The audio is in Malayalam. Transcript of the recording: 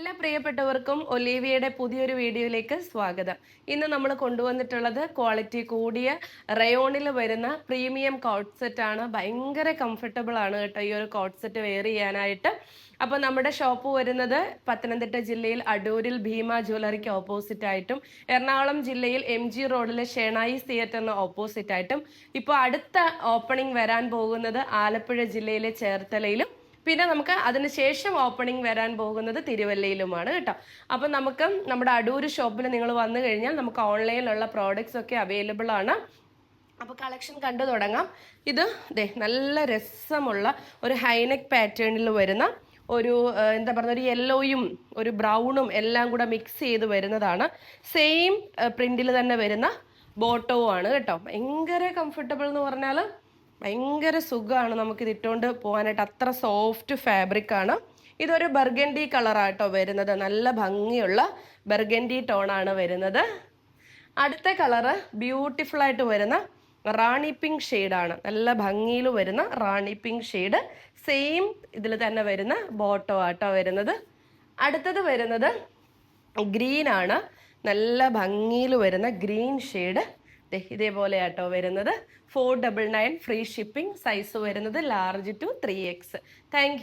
എല്ലാ പ്രിയപ്പെട്ടവർക്കും ഒലീവിയയുടെ പുതിയൊരു വീഡിയോയിലേക്ക് സ്വാഗതം. ഇന്ന് നമ്മൾ കൊണ്ടുവന്നിട്ടുള്ളത് ക്വാളിറ്റി കൂടിയ റയോണിൽ വരുന്ന പ്രീമിയം കോട്ട് സെറ്റ് ആണ്. ഭയങ്കര കംഫർട്ടബിൾ ആണ് കേട്ടോ ഈ ഒരു കോട്ട് സെറ്റ് വെയർ ചെയ്യാനായിട്ട്. അപ്പോൾ നമ്മുടെ ഷോപ്പ് വരുന്നത് പത്തനംതിട്ട ജില്ലയിൽ അടൂരിൽ ഭീമ ജ്വല്ലറിക്ക് ഓപ്പോസിറ്റ് ആയിട്ടും എറണാകുളം ജില്ലയിൽ എം ജി റോഡിലെ ഷെണായി തിയേറ്ററിന് ഓപ്പോസിറ്റ് ആയിട്ടും. ഇപ്പോൾ അടുത്ത ഓപ്പണിംഗ് വരാൻ പോകുന്നത് ആലപ്പുഴ ജില്ലയിലെ ചേർത്തലയിലും പിന്നെ നമുക്ക് അതിനുശേഷം ഓപ്പണിംഗ് വരാൻ പോകുന്നത് തിരുവല്ലയിലുമാണ് കേട്ടോ. അപ്പം നമുക്ക് നമ്മുടെ അടൂർ ഷോപ്പിൽ നിങ്ങൾ വന്നു കഴിഞ്ഞാൽ നമുക്ക് ഓൺലൈനിലുള്ള പ്രോഡക്റ്റ്സ് ഒക്കെ അവൈലബിൾ ആണ്. അപ്പോൾ കളക്ഷൻ കണ്ടു തുടങ്ങാം. ഇത് ദേ നല്ല രസമുള്ള ഒരു ഹൈനെക്ക് പാറ്റേണിൽ വരുന്ന ഒരു എന്താ പറയുക ഒരു യെല്ലോയും ഒരു ബ്രൗണും എല്ലാം കൂടെ മിക്സ് ചെയ്ത് വരുന്നതാണ്. സെയിം പ്രിന്റിൽ തന്നെ വരുന്ന ബോട്ടവും ആണ് കേട്ടോ. ഭയങ്കര കംഫർട്ടബിൾ എന്ന് പറഞ്ഞാൽ ഭയങ്കര സുഖമാണ് നമുക്കിത് ഇട്ടുകൊണ്ട് പോകാനായിട്ട്. അത്ര സോഫ്റ്റ് ഫാബ്രിക് ആണ്. ഇതൊരു ബർഗൻഡി കളറാട്ടോ വരുന്നത്. നല്ല ഭംഗിയുള്ള ബർഗൻഡി ടോണാണ് വരുന്നത്. അടുത്ത കളറ് ബ്യൂട്ടിഫുൾ ആയിട്ട് വരുന്ന റാണി പിങ്ക് ഷെയ്ഡാണ് നല്ല ഭംഗിയിൽ വരുന്ന റാണി പിങ്ക് ഷെയ്ഡ് സെയിം ഇതിൽ തന്നെ വരുന്ന ബോട്ടോ ആട്ടോ വരുന്നത്. അടുത്തത് വരുന്നത് ഗ്രീൻ ആണ്. നല്ല ഭംഗിയിൽ വരുന്ന ഗ്രീൻ ഷെയ്ഡ് ഇതേപോലെ ആട്ടോ വരുന്നത്. Four double nine free shipping size വരുന്നത് large to three X thank